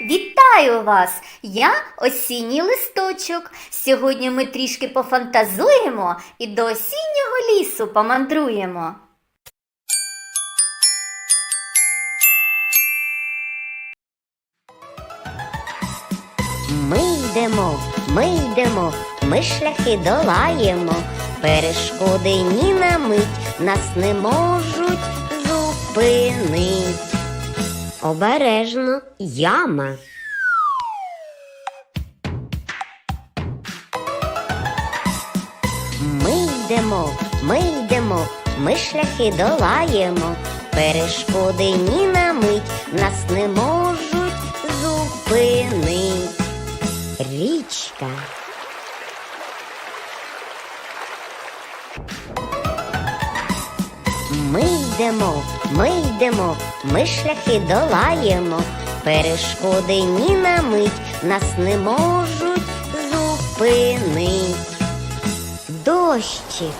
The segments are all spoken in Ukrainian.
Вітаю вас! Я осінній листочок. Сьогодні ми трішки пофантазуємо і до осіннього лісу помандруємо. Ми йдемо, ми йдемо, ми шляхи долаємо, перешкоди ні на мить нас не можуть зупинить. Обережно яма. Ми йдемо, ми йдемо, ми шляхи долаємо, перешкоди ні на мить нас не можуть зупинить. Річка. Ми йдемо, ми йдемо, ми шляхи долаємо, перешкоди ні на мить нас не можуть зупинить. Дощик.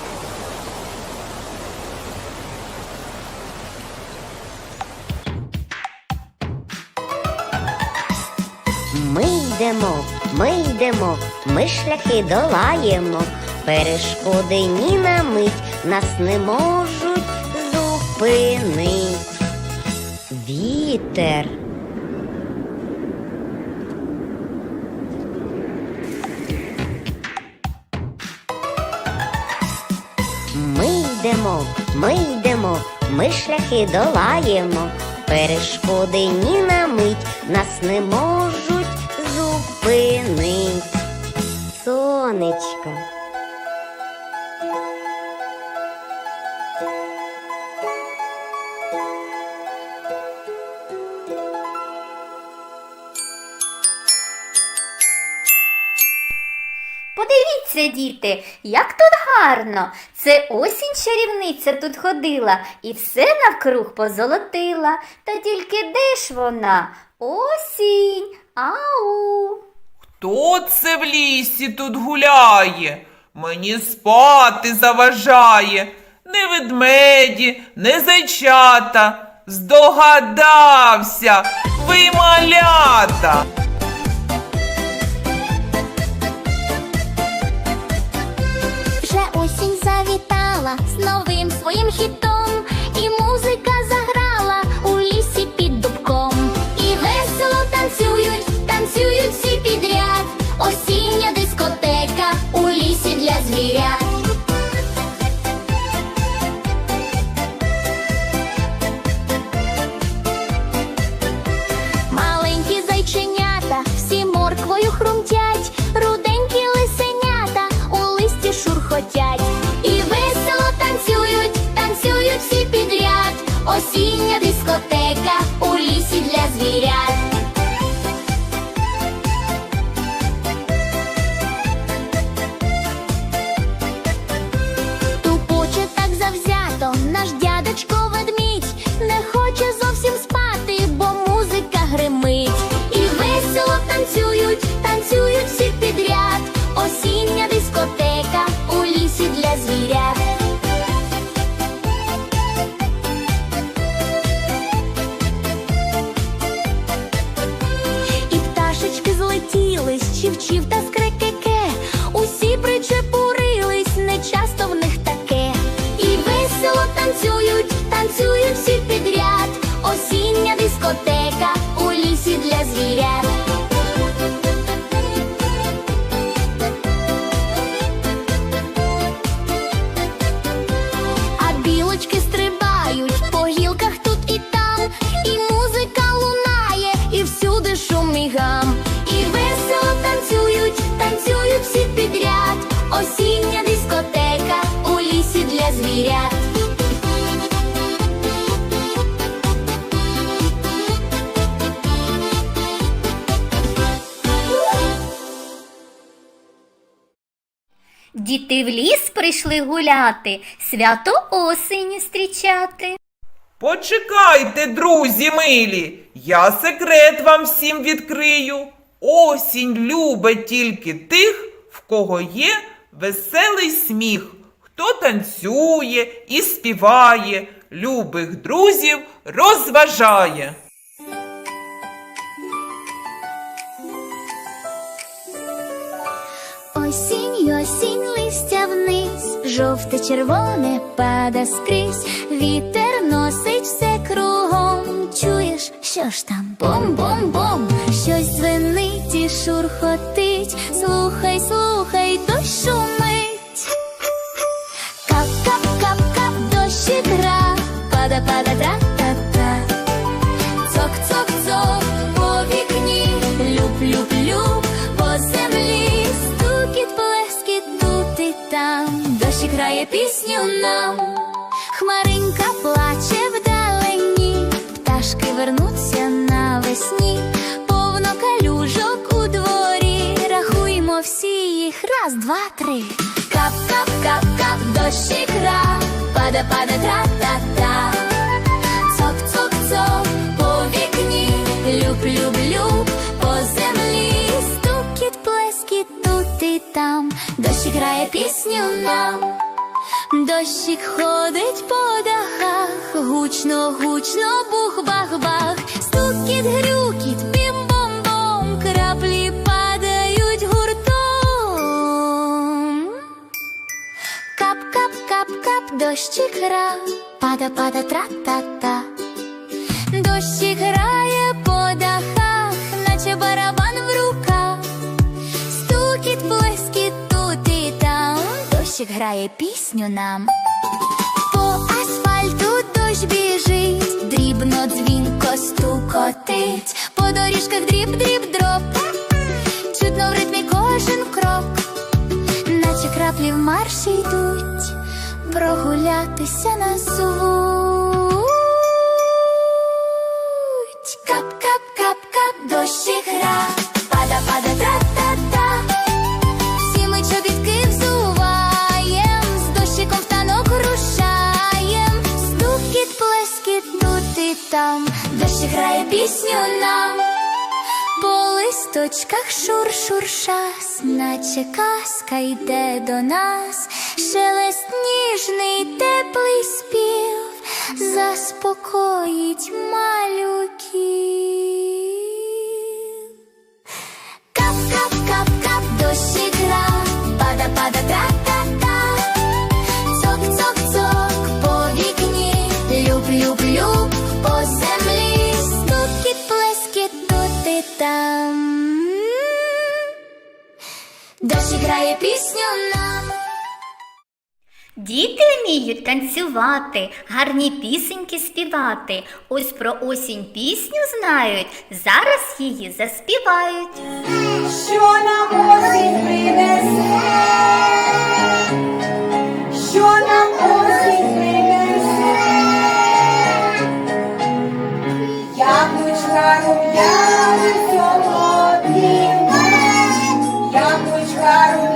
Ми йдемо, ми йдемо, ми шляхи долаємо, перешкоди ні на мить нас не можуть зупинить. Вітер. Ми йдемо, ми йдемо, ми шляхи долаємо, перешкоди ні на мить нас не можуть зупинить. Сонечко. Подивіться, діти, як тут гарно. Це осінь чарівниця тут ходила і все навкруг позолотила. Та тільки де ж вона? Осінь. Ау. Хто це в лісі тут гуляє? Мені спати заважає. Не ведмеді, не зайчата. Здогадався, ви малята. Осінь завітала з новим своїм хітом, танцюють, танцюють всі підряд. Осіння дискотека у лісі для звірят. А білочки стрибають по гілках тут і там, і музика лунає, і всюди шум і весело танцюють, танцюють всі підряд. Осіння дискотека у лісі для звірят. Діти в ліс прийшли гуляти, свято осені зустрічати. Почекайте, друзі милі, я секрет вам всім відкрию. Осінь любить тільки тих, в кого є веселий сміх, хто танцює і співає, любих друзів розважає. Жовте, червоне пада скрізь, вітер носить все кругом. Чуєш, що ж там? Бом-бом-бом, щось дзвенить і шурхотить. Слухай, слухай, дощ шумить. Кап, кап, кап, кап, дощ гра, пада, пада, тра, грає пісню нам, хмаринка плаче вдалині, пташки вернуться навесні, повно калюжок у дворі, рахуємо всі їх, раз, два, три. Кап, кап, кап, кап, дощик гра, пада, пада, тра, та, та. Цок, цок, цок, по вікні, люб, люб, люб, по землі, стукіт, плескіт тут і там, дощик грає пісню нам, дощик ходить по дахах, гучно, гучно, бух, бах, бах, стукіт, грюкіт, бім-бом-бом, краплі падають гуртом. Кап, кап, кап, кап, дощик гра, пада, пада, тра, та, та. Дощик Дощик грає пісню нам. По асфальту дощ біжить, дрібно дзвінко стукотить. По доріжках дріб, дріб, дроб. Чутно в ритмі кожен крок наче краплі в марші йдуть, прогулятися на звуть. Кап, кап, кап, кап, дощик пісню. По листочках шур-шуршас, наче казка йде до нас, шелест ніжний, теплий спів, заспокоїть малюків. Кап, кап, кап, кап, дощик гра, пада, грає пісню нам. Діти вміють танцювати, гарні пісеньки співати. Ось про осінь пісню знають, зараз її заспівають. Що нам осінь принесе? Claro.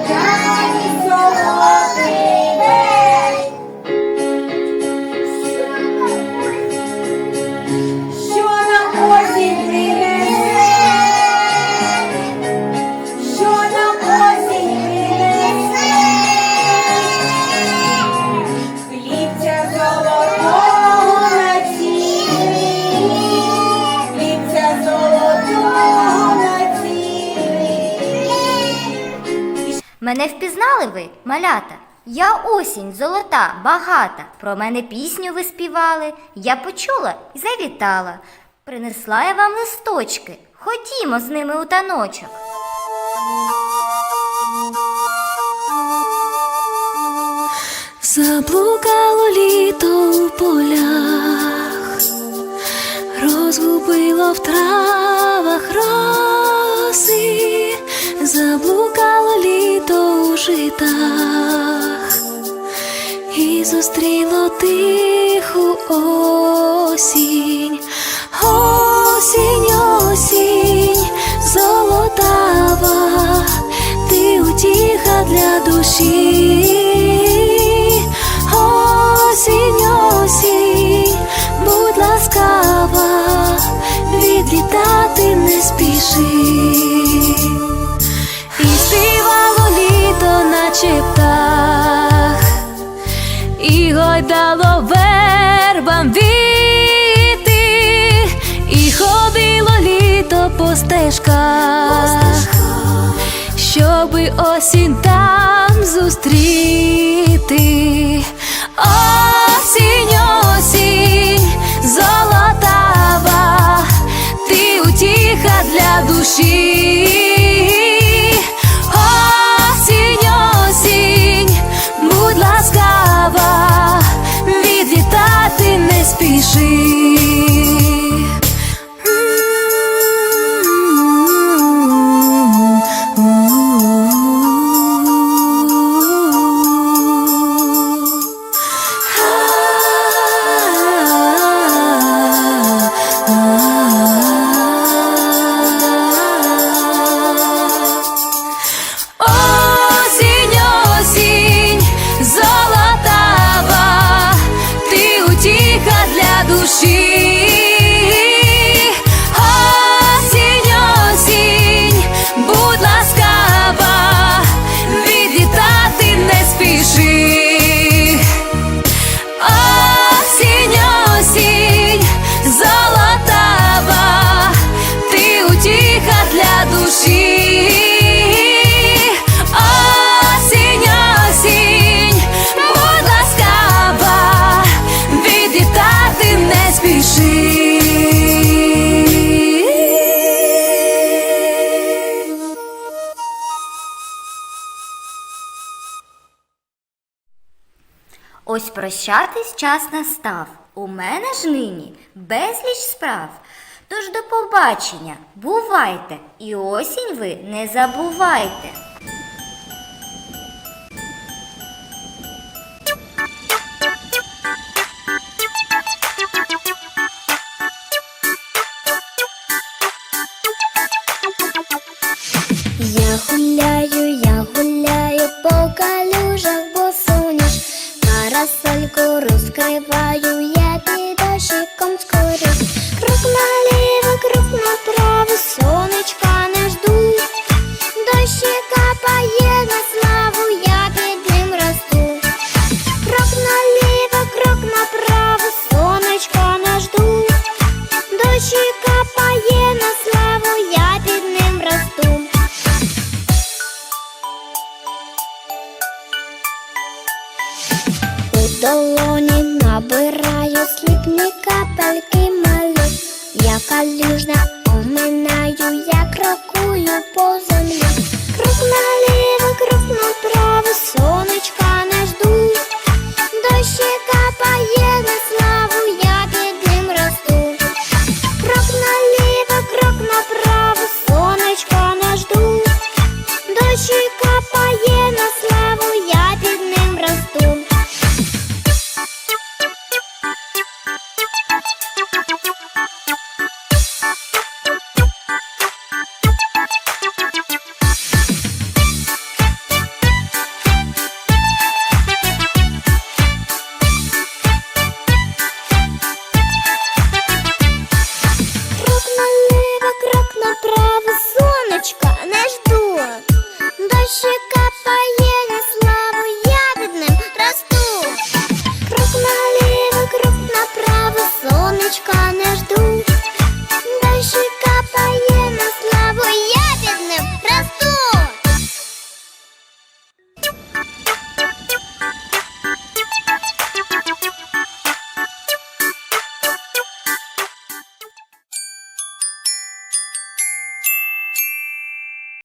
Мене впізнали ви, малята? Я осінь золота, багата. Про мене пісню ви співали. Я почула і завітала. Принесла я вам листочки. Ходімо з ними у таночок. Заблукало літо у полях, розгубило в травах роси, заблукало літо у житах, і зустріло тиху осінь, осінь, осінь, золотава, ти утіха для душі. осінь там зустрій. прощатись час настав. У мене ж нині безліч справ. Тож до побачення, бувайте, і осінь ви не забувайте. калюжна, оминаю, я крокую по землі. Круг наліво, круг направо, сонечко.